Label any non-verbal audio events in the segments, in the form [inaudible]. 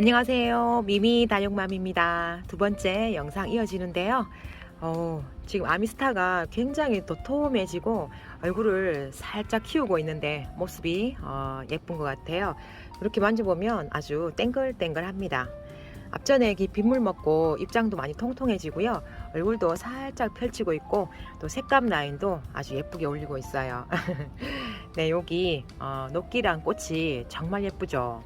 안녕하세요. 미미 다육맘입니다. 두 번째 영상 이어지는데요. 어, 지금 아미스타가 굉장히 도톰해지고 얼굴을 살짝 키우고 있는데 모습이 어, 예쁜 것 같아요. 이렇게 만져보면 아주 땡글땡글합니다. 앞전에 이 빗물 먹고 입장도 많이 통통해지고요. 얼굴도 살짝 펼치고 있고 또 색감 라인도 아주 예쁘게 올리고 있어요. [laughs] 네, 여기 어, 녹기랑 꽃이 정말 예쁘죠.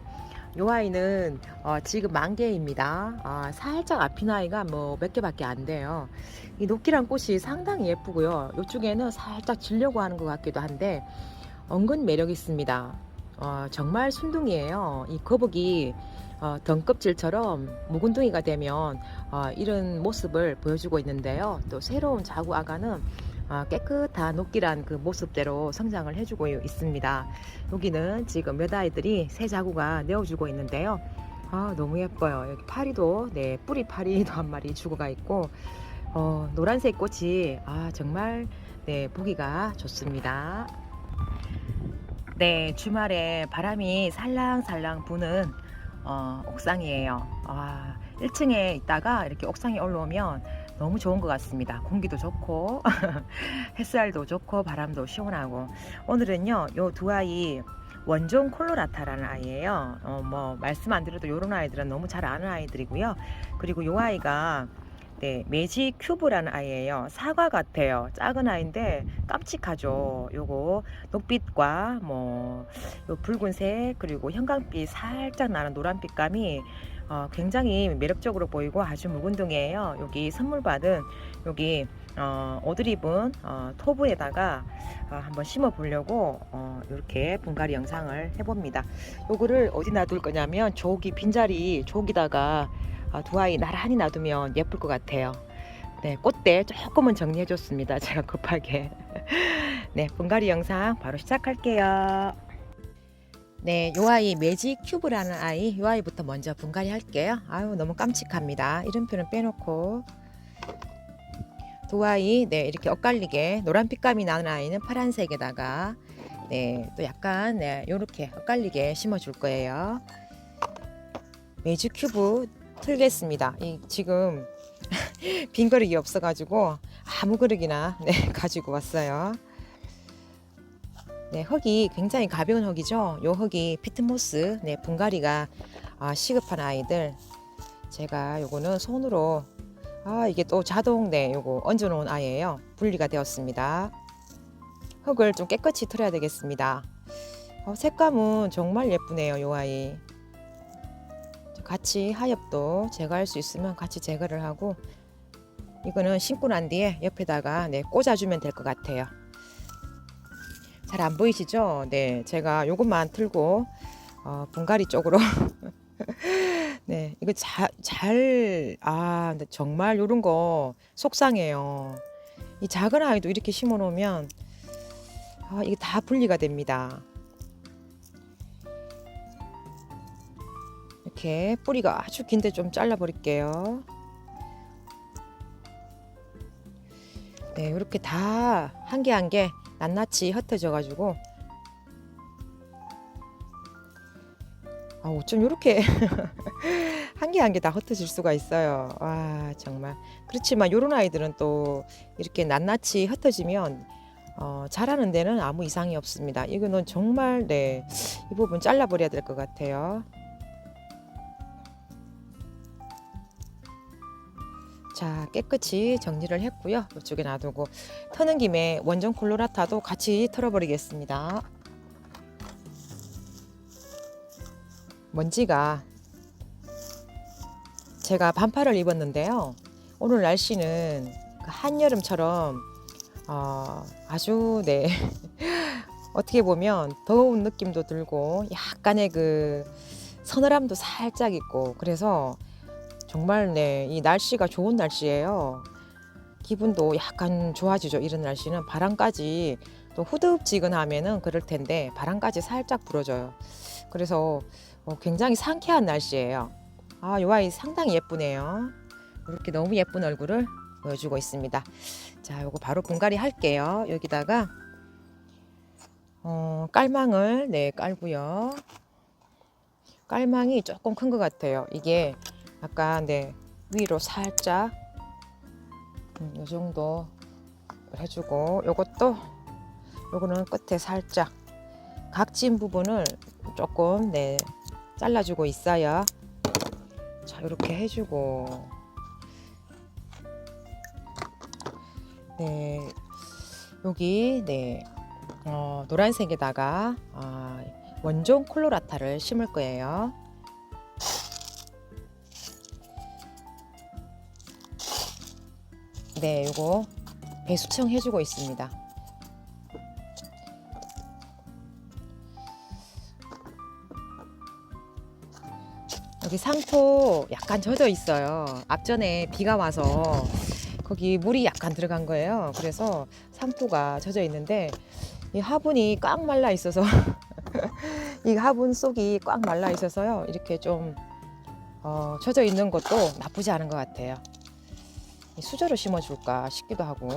요 아이는 어, 지금 만개입니다. 아, 살짝 앞핀 아이가 뭐 몇 개밖에 안 돼요. 이 녹기란 꽃이 상당히 예쁘고요. 이쪽에는 살짝 지려고 하는 것 같기도 한데 은근 매력 있습니다. 어, 정말 순둥이에요. 이 거북이 어, 덩껍질처럼 묵은둥이가 되면 어, 이런 모습을 보여주고 있는데요. 또 새로운 자구 아가는 어, 깨끗한 녹기란 그 모습대로 성장을 해주고 있습니다. 여기는 지금 몇 아이들이 새 자구가 내어주고 있는데요. 아 너무 예뻐요. 여기 파리도 네 뿌리 파리도 한 마리 죽어가 있고 어, 노란색 꽃이 아 정말 네 보기가 좋습니다. 네 주말에 바람이 살랑살랑 부는 어, 옥상이에요. 아 1층에 있다가 이렇게 옥상에 올라오면 너무 좋은 것 같습니다. 공기도 좋고 [laughs] 햇살도 좋고 바람도 시원하고 오늘은요 요 두 아이 원종 콜로라타라는 아이예요. 어, 뭐 말씀 안 드려도 요런 아이들은 너무 잘 아는 아이들이고요. 그리고 요 아이가 네, 매직 큐브라는 아이예요. 사과 같아요. 작은 아이인데 깜찍하죠. 요거 녹빛과 뭐요 붉은색 그리고 형광빛 살짝 나는 노란빛감이 어, 굉장히 매력적으로 보이고 아주 묵은둥이에요. 여기 선물 받은 여기 어, 입은 어, 토브에다가 어, 한번 심어 보려고 어, 이렇게 분갈이 영상을 해봅니다. 요거를 어디 놔둘 거냐면 저기 빈자리 저기다가 어, 두 아이 나란히 놔두면 예쁠 것 같아요. 네, 꽃대 조금은 정리해 줬습니다. [laughs] 제가 급하게. 네, 분갈이 영상 바로 시작할게요. 네, 요 아이 매직 큐브라는 아이, 요 아이부터 먼저 분갈이 할게요. 아유, 너무 깜찍합니다. 이름표는 빼놓고. 두 아이, 네, 이렇게 엇갈리게 노란 빛감이 나는 아이는 파란색에다가, 네, 또 약간, 네, 요렇게 엇갈리게 심어줄 거예요. 매직 큐브 틀겠습니다. 이, 지금 [laughs] 빈 그릇이 없어가지고 아무 그릇이나, 네, [laughs] 가지고 왔어요. 네, 흙이 굉장히 가벼운 흙이죠. 요 흙이 피트모스, 네, 분갈이가 아, 시급한 아이들. 제가 요거는 손으로 아, 이게 또 자동 네, 요거 얹어 놓은 아이예요. 분리가 되었습니다. 흙을 좀 깨끗이 틀어야 되겠습니다. 어, 색감은 정말 예쁘네요, 요 아이. 같이 하엽도 제거할 수 있으면 같이 제거를 하고 이거는 심고 난 뒤에 옆에다가 네, 꽂아주면 될 것 같아요. 잘 안 보이시죠? 네, 제가 요것만 틀고 어, 분갈이 쪽으로 [laughs] 네, 이거 잘, 잘, 아, 근데 정말 요런 거 속상해요. 이 작은 아이도 이렇게 심어 놓으면 아, 이게 다 분리가 됩니다. 이렇게 뿌리가 아주 긴데 좀 잘라 버릴게요. 네, 이렇게 다 한 개 한개 낱낱이 흩어져 가지고 아, 어쩜 이렇게 [laughs] 한 개 한 개 다 흩어질 수가 있어요. 와, 정말. 그렇지만 요런 아이들은 또 이렇게 낱낱이 흩어지면 어, 자라는 데는 아무 이상이 없습니다. 이거는 정말 네, 이 부분 잘라 버려야 될 것 같아요. 자, 깨끗이 정리를 했고요. 이쪽에 놔두고 터는 김에 원전 콜로라타도 같이 털어버리겠습니다. 먼지가 제가 반팔을 입었는데요. 오늘 날씨는 그 한여름처럼 어, 아주 네 [laughs] 어떻게 보면 더운 느낌도 들고 약간의 그 서늘함도 살짝 있고 그래서 정말 네, 이 날씨가 좋은 날씨예요. 기분도 약간 좋아지죠. 이런 날씨는 바람까지 또 후덥지근하면은 그럴 텐데 바람까지 살짝 불어줘요. 그래서 어, 굉장히 상쾌한 날씨예요. 아, 이 아이 상당히 예쁘네요. 이렇게 너무 예쁜 얼굴을 보여주고 있습니다. 자, 요거 바로 분갈이 할게요. 여기다가 어, 깔망을 네 깔고요. 깔망이 조금 큰 것 같아요. 이게 약간 네 위로 살짝 음, 이 정도 해주고 요것도 요거는 끝에 살짝 각진 부분을 조금 네 잘라주고 있어요. 자 이렇게 해주고 네 여기 네 어, 노란색에다가 아, 원종 콜로라타를 심을 거예요. 네, 요거 배수청 해주고 있습니다. 여기 상토 약간 젖어 있어요. 앞전에 비가 와서 거기 물이 약간 들어간 거예요. 그래서 상토가 젖어 있는데 이 화분이 꽉 말라 있어서 [laughs] 이 화분 속이 꽉 말라 있어서요. 이렇게 좀 어, 젖어 있는 것도 나쁘지 않은 것 같아요. 이 수저로 심어줄까 싶기도 하고.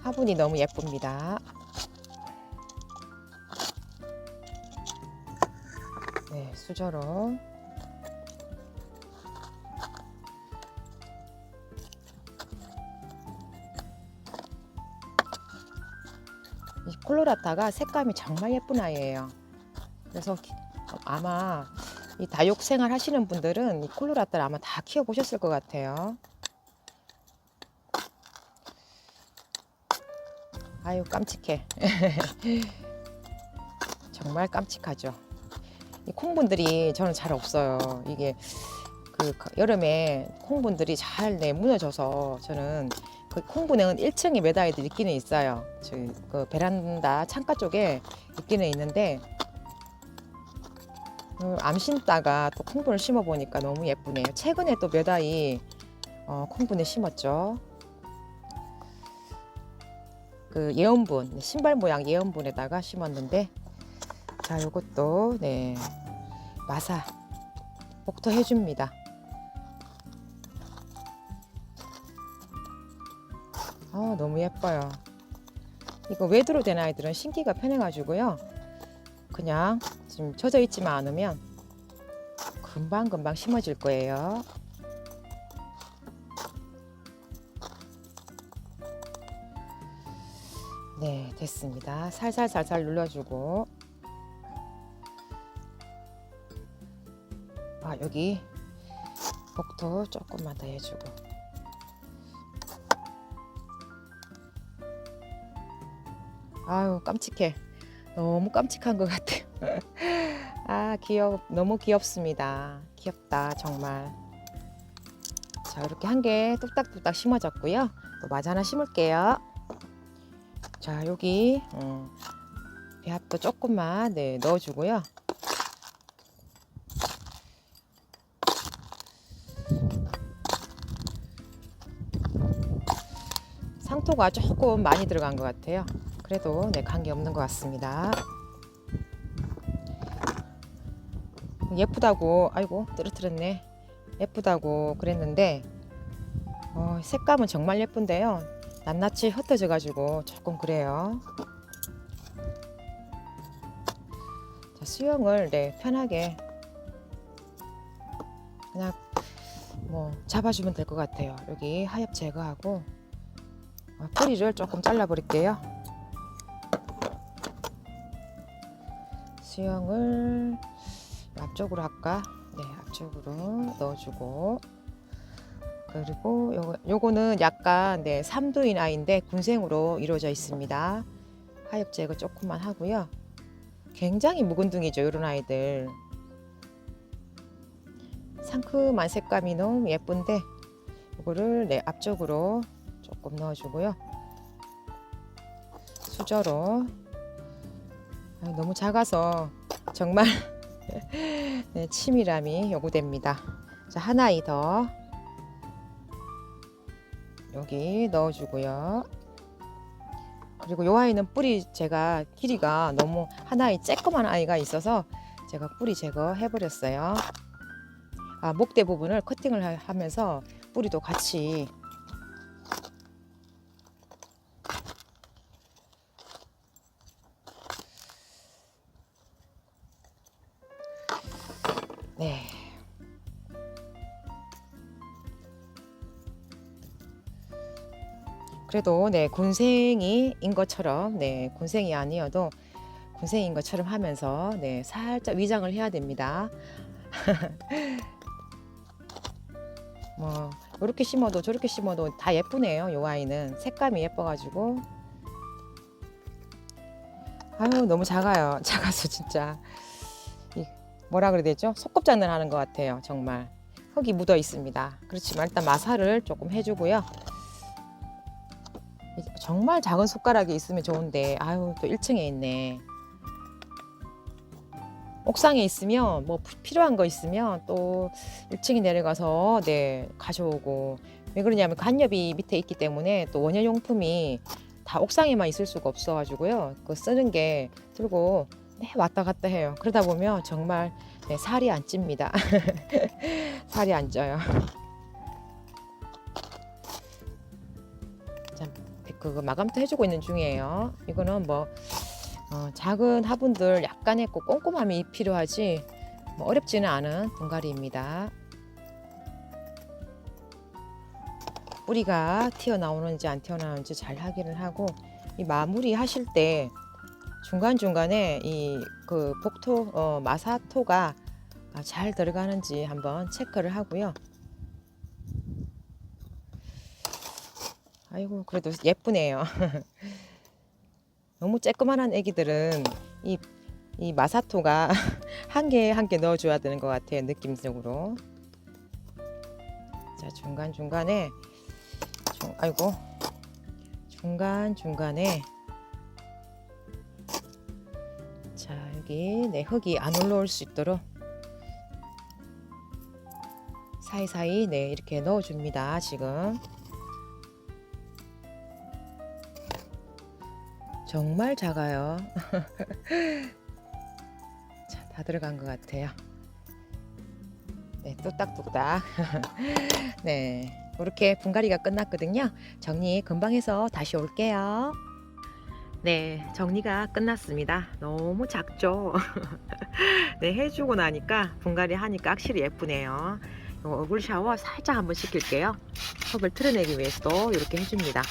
화분이 너무 예쁩니다. 네, 수저로. 이 콜로라타가 색감이 정말 예쁜 아이예요. 그래서 기- 아마 이 다육 생활 하시는 분들은 이 콜로라타를 아마 다 키워 보셨을 것 같아요. 아유 깜찍해. [laughs] 정말 깜찍하죠. 이 콩분들이 저는 잘 없어요. 이게 그 여름에 콩분들이 잘 내 무너져서 저는 그 콩분은 1층에 매달려 있기는 있어요. 저기 그 베란다 창가 쪽에 있기는 있는데 음, 암 심다가 또 콩분을 심어 보니까 너무 예쁘네요. 최근에 또 몇 아이 어, 콩분을 심었죠. 그 예언분 신발 모양 예언분에다가 심었는데 자 요것도 네 마사 복토 해줍니다. 아 너무 예뻐요. 이거 외두로 된 아이들은 신기가 편해가지고요. 그냥 지금 젖어 있지만 않으면 금방 금방 심어질 거예요. 네 됐습니다. 살살 살살 눌러주고 아 여기 복도 조금만 더 해주고 아유 깜찍해 너무 깜찍한 것 같아요 [laughs] 아 귀여 너무 귀엽습니다. 귀엽다 정말. 자 이렇게 한 개 뚝딱뚝딱 심어졌고요. 또 마저 하나 심을게요. 자 여기 음, 배합도 조금만 네 넣어주고요. 상토가 조금 많이 들어간 것 같아요. 그래도 네 관계 없는 것 같습니다. 예쁘다고 아이고 떨어뜨렸네. 예쁘다고 그랬는데 어, 색감은 정말 예쁜데요. 낱낱이 흩어져 가지고 조금 그래요. 자, 수영을 네 편하게 그냥 뭐 잡아주면 될 것 같아요. 여기 하엽 제거하고 어, 뿌리를 조금 잘라 버릴게요. 수영을 앞쪽으로 할까? 네, 앞쪽으로 넣어주고 그리고 요거, 요거는 약간 네, 삼두인 아이인데 군생으로 이루어져 있습니다. 하엽 제거 조금만 하고요. 굉장히 묵은둥이죠, 이런 아이들. 상큼한 색감이 너무 예쁜데 이거를 네, 앞쪽으로 조금 넣어주고요. 수저로 아, 너무 작아서 정말 [laughs] [laughs] 네, 치밀함이 요구됩니다. 자 하나 더 여기 넣어주고요. 그리고 요 아이는 뿌리 제가 길이가 너무 하나의 쬐끄만 아이가 있어서 제가 뿌리 제거해 버렸어요. 아, 목대 부분을 커팅을 하- 하면서 뿌리도 같이 네. 그래도 네 군생이인 것처럼 네 군생이 아니어도 군생인 것처럼 하면서 네 살짝 위장을 해야 됩니다. [laughs] 뭐 이렇게 심어도 저렇게 심어도 다 예쁘네요. 요 아이는 색감이 예뻐가지고 아유 너무 작아요. [laughs] 작아서 진짜 이 뭐라 그래야 되죠? 속곱장난 하는 것 같아요. 정말 흙이 묻어 있습니다. 그렇지만 일단 마사를 조금 해주고요. 이- 정말 작은 손가락이 있으면 좋은데 아유 또 1층에 있네. 옥상에 있으면 뭐 피- 필요한 거 있으면 또 1층에 내려가서 네 가져오고 왜 그러냐면 간접이 밑에 있기 때문에 또 원예용품이 다 옥상에만 있을 수가 없어가지고요. 그 쓰는 게 들고 네, 왔다 갔다 해요. 그러다 보면 정말 네, 살이 안 찝니다. [laughs] 살이 안 쪄요. 자, 그 마감도 해주고 있는 중이에요. 이거는 뭐 어, 작은 화분들 약간의 그 꼼꼼함이 필요하지 뭐 어렵지는 않은 분갈이입니다. 뿌리가 튀어나오는지 안 튀어나오는지 잘 확인을 하고 이 마무리 하실 때 중간 중간에 이 그 복토 어, 마사토가 아, 잘 들어가는지 한번 체크를 하고요. 아이고 그래도 예쁘네요. [laughs] 너무 쬐끄만한 애기들은 이, 이 마사토가 [laughs] 한 개 한 개 넣어줘야 되는 것 같아요 느낌적으로. 자 중간 중간에 중, 아이고 중간 중간에 여기 네 흙이 안 올라올 수 있도록 사이사이 네 이렇게 넣어줍니다 지금. 정말 작아요. [laughs] 자 다 들어간 것 같아요. 네 뚝딱뚝딱. [laughs] 네 이렇게 분갈이가 끝났거든요. 정리 금방 해서 다시 올게요 네, 정리가 끝났습니다. 너무 작죠? [laughs] 네, 해주고 나니까 분갈이 하니까 확실히 예쁘네요. 요 얼굴 샤워 살짝 한번 시킬게요. 턱을 틀어내기 위해서도 이렇게 해줍니다.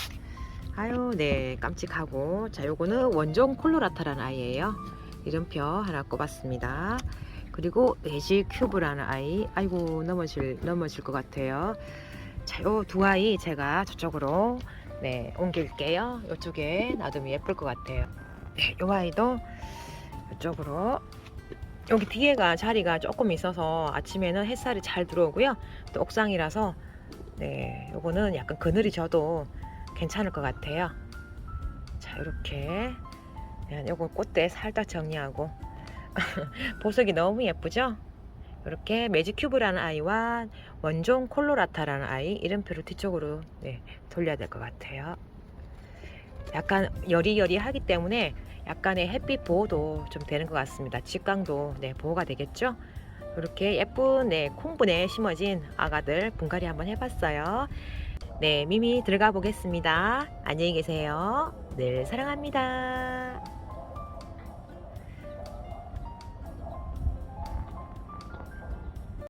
아유, 네, 깜찍하고. 자, 요거는 원종 콜로라타라는 아이예요. 이름표 하나 꼽았습니다. 그리고 레지 큐브라는 아이. 아이고, 넘어질, 넘어질 것 같아요. 자, 요 두 아이 제가 저쪽으로 네, 옮길게요. 이쪽에 놔두면 예쁠 것 같아요. 네, 이 아이도 이쪽으로 여기 뒤에가 자리가 조금 있어서 아침에는 햇살이 잘 들어오고요. 또 옥상이라서 네, 요거는 약간 그늘이 져도 괜찮을 것 같아요. 자, 이렇게 네, 요거 꽃대 살짝 정리하고 [laughs] 보석이 너무 예쁘죠? 이렇게 매직큐브라는 아이와 원종 콜로라타라는 아이 이름표를 뒤쪽으로 네, 돌려야 될 것 같아요. 약간 여리여리하기 때문에 약간의 햇빛 보호도 좀 되는 것 같습니다. 직광도 네, 보호가 되겠죠? 이렇게 예쁜 네, 콩분에 심어진 아가들 분갈이 한번 해봤어요. 네, 미미 들어가 보겠습니다. 안녕히 계세요. 늘 사랑합니다.